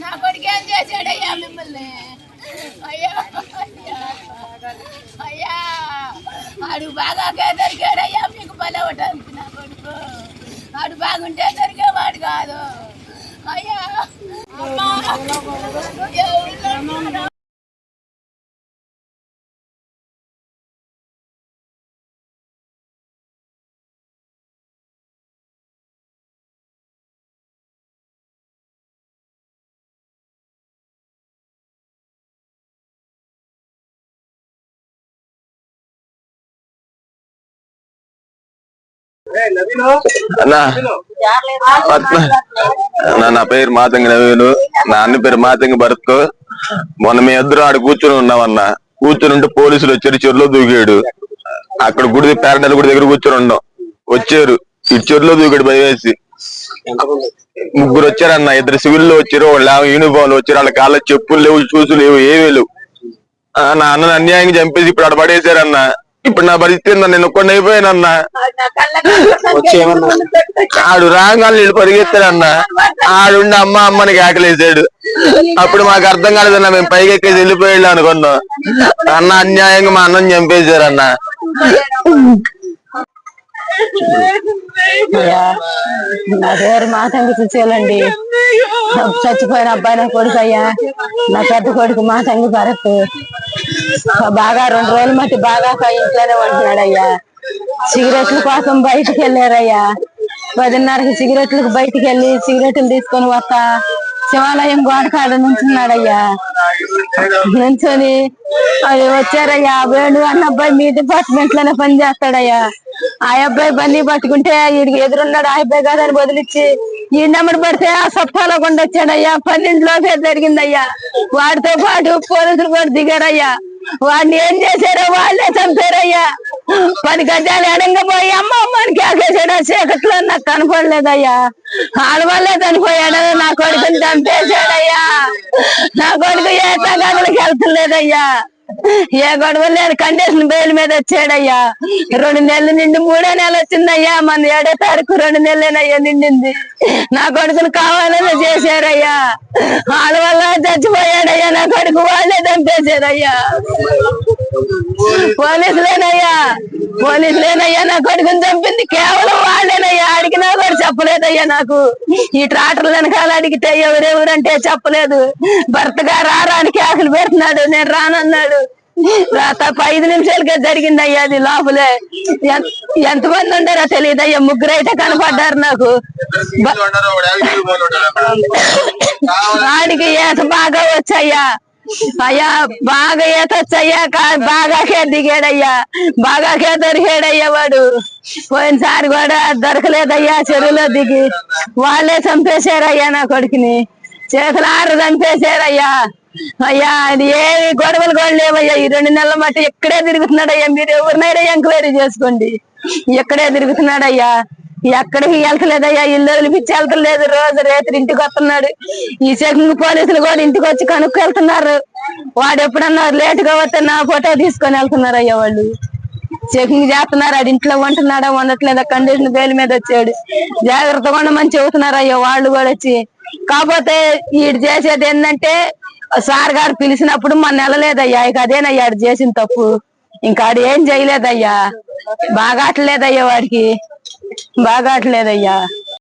నా కొడుకు ఏం చేశాడయ్యా మిమ్మల్ని? అయ్యా అయ్యా ఆడు బాగా దొరికాడయ్యా మీకు పని అవ్వటానికి నా కొడుకు. ఆడు బాగుంటే దొరికేవాడు కాదు. అయ్యా. అమ్మా. అన్నా. నా పేరు మాతంగి నవీను. నా అన్న పేరు మాతంగి భరత్ మొన్న మీ ఇద్దరు ఆడ కూర్చొని ఉన్నామన్నా కూర్చొని ఉంటే పోలీసులు వచ్చారు చెరులో దూకాడు. అక్కడ గుడి పేరంటల గుడి దగ్గర కూర్చొని ఉన్నాం. వచ్చారు. ఇటు చెరులో దూకాడు భయం వేసి ముగ్గురు వచ్చారన్న ఇద్దరు సివిల్లో వచ్చారు వాళ్ళు యూనిఫామ్లో వచ్చారు. వాళ్ళ కాళ్ళ చెప్పులు లేవు షూస్ లేవు ఏమీ లేవు. నా అన్నను అన్యాయంగా చంపేసి ఇప్పుడు ఆడ పడేశారన్న ఇప్పుడు నా ఏందన్న? నేను ఒక్కడిని అయిపోయానన్నా ఆడు రాగానే నీళ్ళు పరిగెత్తాడన్న ఆడుండి అమ్మ అమ్మని కేకలేసాడు. అప్పుడు మాకు అర్థం కాలేదన్న మేము పైకి ఎక్కేసి వెళ్ళిపోయాడు అనుకున్నాం. అన్న అన్యాయంగా మా అన్నం. చంపేశారన్న నా పేరు మాతంగి చూసేయాలండి చచ్చిపోయిన అబ్బాయి నా కొడుకు అయ్యా. నా పెద్ద కొడుకు మాతంగి భరత్ బాగా రెండు రోజుల మట్టి బాగా ఇంట్లోనే ఉంటున్నాడయ్యా సిగరెట్ల కోసం బయటికి వెళ్ళారయ్యా. పదిన్నరకి సిగరెట్లకు బయటికి వెళ్ళి సిగరెట్లు తీసుకొని వస్తా శివాలయం గోడకాడ నుంచున్నాడయ్యా. నుంచొని అది వచ్చారయ్యా. వేణు అన్న అబ్బాయి మీ డిపార్ట్మెంట్లోనే పనిచేస్తాడయ్యా ఆ అబ్బాయి బండి పట్టుకుంటే వీడికి ఎదురున్నాడు. ఆ అబ్బాయి కాదని వదిలిచ్చి ఈ నెంబర్ పడితే ఆ సత్తాలో కొండ వచ్చాడయ్యా పన్నెండులోపే జరిగిందయ్యా. వాడితో పాటు పోలీసులు కూడా దిగారయ్యా. వాడిని ఏం చేశారో వాళ్ళే చంపారయ్యా. పది గజాలు ఎడంగా పోయి అమ్మ అమ్మని కేకేసాడు చీకట్లో నాకు కనపడలేదయ్యా. ఆడవాళ్ళే చనిపోయాడు. నా కొడుకుని చంపేశాడయ్యా. నా కొడుకు ఏ తగాదులకు వెళ్తలేదయ్యా. ఏ గొడవ లేదు కండిషన్ బెయిల్ మీద వచ్చాడయ్యా. రెండు నెలలు నిండి మూడో నెల వచ్చిందయ్యా మన ఏడో తారీఖు రెండు నెలలేనయ్యా నిండింది. నా కొడుకును కావాలని చేశారయ్యా. వాళ్ళ వల్ల చచ్చిపోయాడయ్యా నా కొడుకు వాళ్ళే చంపేశారయ్యా. పోలీసులేనయ్యా. పోలీసులేనయ్యా నా కొడుకుని చంపింది కేవలం చెప్పలేదయ్యా నాకు. ఈ ట్రాక్టర్ వెనకాల అడిగితే ఎవరెవరంటే చెప్పలేదు. భర్తగా రారానికి ఆకలి పెడుతున్నాడు నేను రానన్నాడు. తప్ప ఐదు నిమిషాలకే జరిగిందయ్యా అది లోపలే. ఎంతమంది ఉండారో తెలియదయ్యా ముగ్గురు అయితే కనపడ్డారు నాకు. వాడికి ఈత బాగా వచ్చాయ్యా. అయ్యా బాగా ఏత వచ్చయ్యా కా- బాగాకే దిగాడయ్యా బాగాకే దొరికాడయ్యా వాడు. పోయినసారి కూడా దొరకలేదయ్యా చెరువులో దిగి. వాళ్ళే చంపేశారయ్యా నా కొడుకుని. చేతులు ఆరు చంపేశారయ్యా. అయ్యా అది ఏమి గొడవలు కూడా లేవయ్యా. ఈ రెండు నెలల మట్టి ఇక్కడే తిరుగుతున్నాడయ్యా. మీరు ఎవరినైనా ఎంక్వైరీ చేసుకోండి. ఇక్కడే తిరుగుతున్నాడయ్యా. ఎక్కడికి వెళ్తలేదయ్యా ఇల్లు వదిలిపించి వెళ్తలేదు రోజు రేత్రి ఇంటికి వస్తున్నాడు. ఈ సెకండ్ పోలీసులు కూడా ఇంటికి వచ్చి కనుక్కు వెళ్తున్నారు వాడు ఎప్పుడన్నా లేట్గా వస్తే నా ఫోటో తీసుకొని వెళ్తున్నారు అయ్యా వాళ్ళు. చెకింగ్ చేస్తున్నారు. ఆడి ఇంట్లో ఉంటున్నాడా? ఉండట్లేదా? కండిషన్ బెయిల్ మీద వచ్చాడు. జాగ్రత్తగా ఉండమని చెబుతున్నారు అయ్యో వాళ్ళు కూడా వచ్చి. కాకపోతే ఈడు చేసేది ఏంటంటే సార్ గారు పిలిచినప్పుడు మన నెలలేదయ్యా. ఇక అదేనయ్యా చేసిన తప్పు. ఇంకా ఆడు ఏం చేయలేదయ్యా. బాగా అట్లేదయ్యా వాడికి. బాగా అట్లేదయ్యా.